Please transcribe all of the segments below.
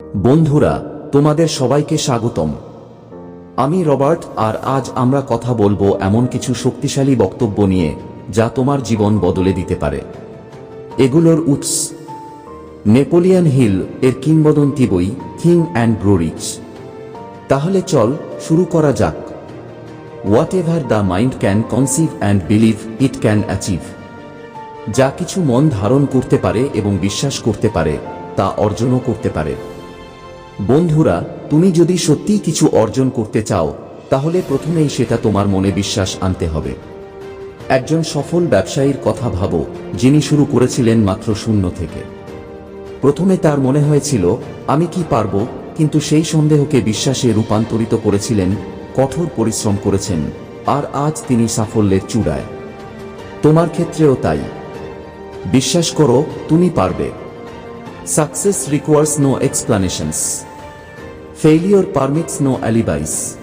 বন্ধুরা, তোমাদের সবাইকে স্বাগতম। আমি রবার্ট, আর আজ আমরা কথা বলব এমন কিছু শক্তিশালী বক্তব্য নিয়ে, যা তোমার জীবন বদলে দিতে পারে। এগুলোর উৎস। নেপোলিয়ান হিল এর কিংবদন্তি বই, থিং অ্যান্ড ব্রোরিচ তাহলে চল, শুরু করা যাক। Whatever the mind can conceive and believe, it can achieve. যা কিছু মন ধারণ করতে পারে এবং বিশ্বাস করতে পারে, তা অর্জনও করতে পারে। বন্ধুরা, তুমি যদি সত্যিই কিছু অর্জন করতে চাও, তাহলে প্রথমেই সেটা তোমার মনে বিশ্বাস আনতে হবে। একজন সফল ব্যবসায়ীর কথা ভাবো, যিনি শুরু করেছিলেন মাত্র শূন্য থেকে। প্রথমে তার মনে হয়েছিল, আমি কি পারব, কিন্তু সেই সন্দেহকে বিশ্বাসে রূপান্তরিত করেছিলেন, কঠোর পরিশ্রম করেছেন, আর আজ তিনি সাফল্যের চূড়ায়। তোমার ক্ষেত্রেও তাই। বিশ্বাস করো, তুমি পারবে। Success requires no explanations failure permits no alibis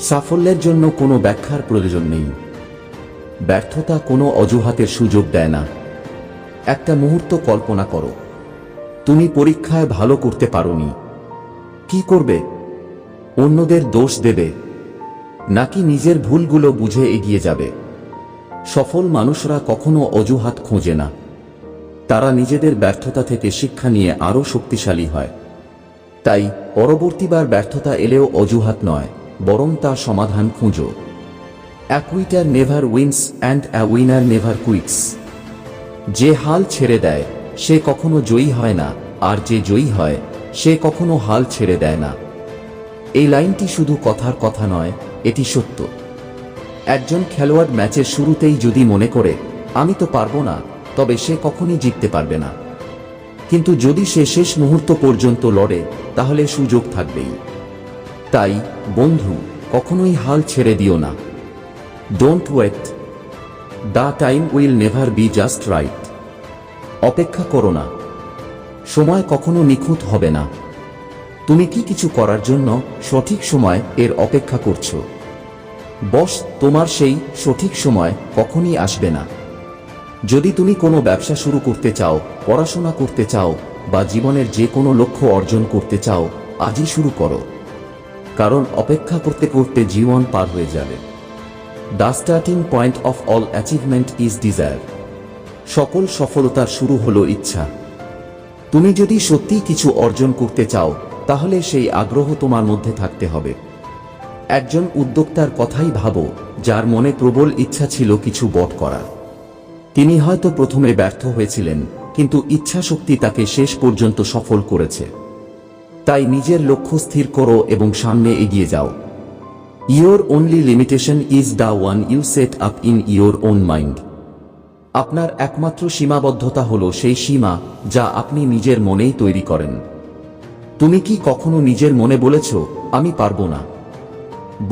সাফল্যের জন্য কোনো ব্যাখ্যার প্রয়োজন নেই। ব্যর্থতা কোনো অজুহাতের সুযোগ দেয় না। একটা মুহূর্ত কল্পনা করো। তুমি পরীক্ষায় ভালো করতে পারোনি। কি করবে? অন্যদের দোষ দেবে। নাকি নিজের ভুলগুলো বুঝে এগিয়ে যাবে? সফল মানুষরা কখনো অজুহাত খোঁজে না। তারা নিজেদের ব্যর্থতা থেকে শিক্ষা নিয়ে আরও শক্তিশালী হয়। তাই পরবর্তীবার ব্যর্থতা এলেও অজুহাত নয়, বরং তা সমাধান খুঁজো। A quitter never wins and a winner never quits যে হাল ছেড়ে দেয়, সে কখনো জয়ী হয় না, আর যে জয়ী হয়, সে কখনো হাল ছেড়ে দেয় না। এই লাইনটি শুধু কথার কথা নয়, এটি সত্য। একজন খেলোয়াড় ম্যাচের শুরুতেই যদি মনে করে, আমি তো পারব না তবে সে কখনই জিততে পারবে না। কিন্তু যদি সে শেষ মুহূর্ত পর্যন্ত লড়ে, তাহলে সুযোগ থাকবেই। তাই, বন্ধু, কখনোই হাল ছেড়ে দিও না। Don't wait the time will never be just right অপেক্ষা করো না। সময় কখনো নিখুঁত হবে না। তুমি কি কিছু করার জন্য সঠিক সময় এর অপেক্ষা করছ? বস, তোমার সেই সঠিক সময় কখনই আসবে না। যদি তুমি কোনো ব্যবসা শুরু করতে চাও, পড়াশোনা করতে চাও, বা জীবনের যে কোনো লক্ষ্য অর্জন করতে চাও, আজই শুরু করো। কারণ অপেক্ষা করতে করতে জীবন পার হয়ে যাবে। The starting point of all achievement is desire. সকল সফলতার শুরু হলো ইচ্ছা। তুমি যদি সত্যিই কিছু অর্জন করতে চাও, তাহলে সেই আগ্রহ তোমার মধ্যে থাকতে হবে। একজন উদ্যোক্তার কথাই ভাবো, যার মনে প্রবল ইচ্ছা ছিল কিছু বট করার। তিনি হয়তো প্রথমে ব্যর্থ হয়েছিলেন, কিন্তু ইচ্ছাশক্তি তাকে শেষ পর্যন্ত সফল করেছে। তাই নিজের লক্ষ্য স্থির করো এবং সামনে এগিয়ে যাও। Your only limitation is the one you set up in your own mind আপনার একমাত্র সীমাবদ্ধতা হল সেই সীমা যা আপনি নিজের মনেই তৈরি করেন। তুমি কি কখনো নিজের মনে বলেছ, আমি পারব না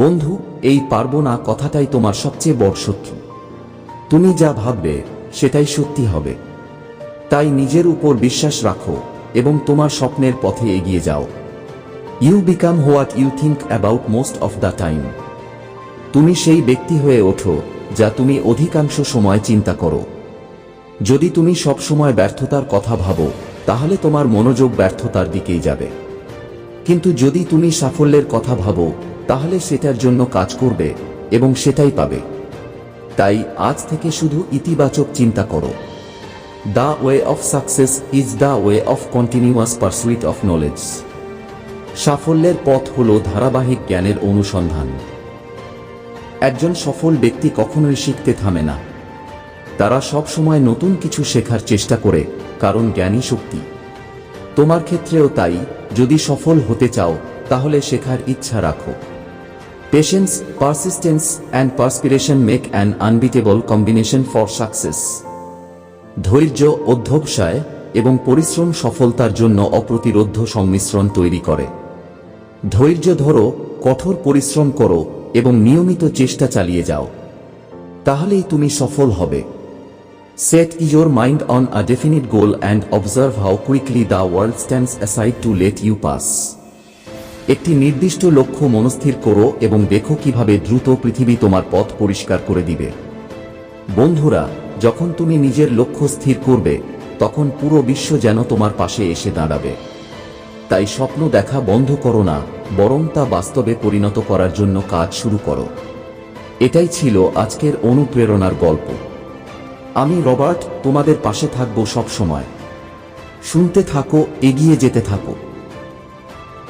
বন্ধু, এই পারব না কথাটাই তোমার সবচেয়ে বড় শত্রু। তুমি যা ভাববে, সেটাই সত্যি হবে। তাই নিজের উপর বিশ্বাস রাখো এবং তোমার স্বপ্নের পথে এগিয়ে যাও। You become what you think about most of the time তুমি সেই ব্যক্তি হয়ে ওঠো, যা তুমি অধিকাংশ সময় চিন্তা করো। যদি তুমি সব সময় ব্যর্থতার কথা ভাবো, তাহলে তোমার মনোযোগ ব্যর্থতার দিকেই যাবে। কিন্তু যদি তুমি সাফল্যের কথা ভাবো, তাহলে সেটার জন্য কাজ করবে এবং সেটাই পাবে। তাই আজ থেকে শুধু ইতিবাচক চিন্তা করো। The way of success is the way of continuous pursuit of knowledge সাফল্যের পথ হল ধারাবাহিক জ্ঞানের অনুসন্ধান। একজন সফল ব্যক্তি কখনোই শিখতে থামে না। তারা সব সময় নতুন কিছু শেখার চেষ্টা করে, কারণ জ্ঞানী শক্তি। তোমার ক্ষেত্রেও তাই, যদি সফল হতে চাও, তাহলে শেখার ইচ্ছা রাখো। Patience persistence and perspiration make an unbeatable combination for success ধৈর্য, অধ্যবসায় এবং পরিশ্রম সফলতার জন্য অপ্রতিরোধ্য সংমিশ্রণ তৈরি করে। ধৈর্য ধরো, কঠোর পরিশ্রম করো এবং নিয়মিত চেষ্টা চালিয়ে যাও। তাহলেই তুমি সফল হবে। Set your mind on a definite goal and observe how quickly the world stands aside to let you pass একটি নির্দিষ্ট লক্ষ্য মনস্থির করো এবং দেখো কীভাবে দ্রুত পৃথিবী তোমার পথ পরিষ্কার করে দিবে। বন্ধুরা, যখন তুমি নিজের লক্ষ্য স্থির করবে, তখন পুরো বিশ্ব যেন তোমার পাশে এসে দাঁড়াবে। তাই স্বপ্ন দেখা বন্ধ করো না, বরং তা বাস্তবে পরিণত করার জন্য কাজ শুরু করো। এটাই ছিল আজকের অনুপ্রেরণার গল্প। আমি রবার্ট, তোমাদের পাশে থাকব সব সময় শুনতে থাকো, এগিয়ে যেতে থাকো।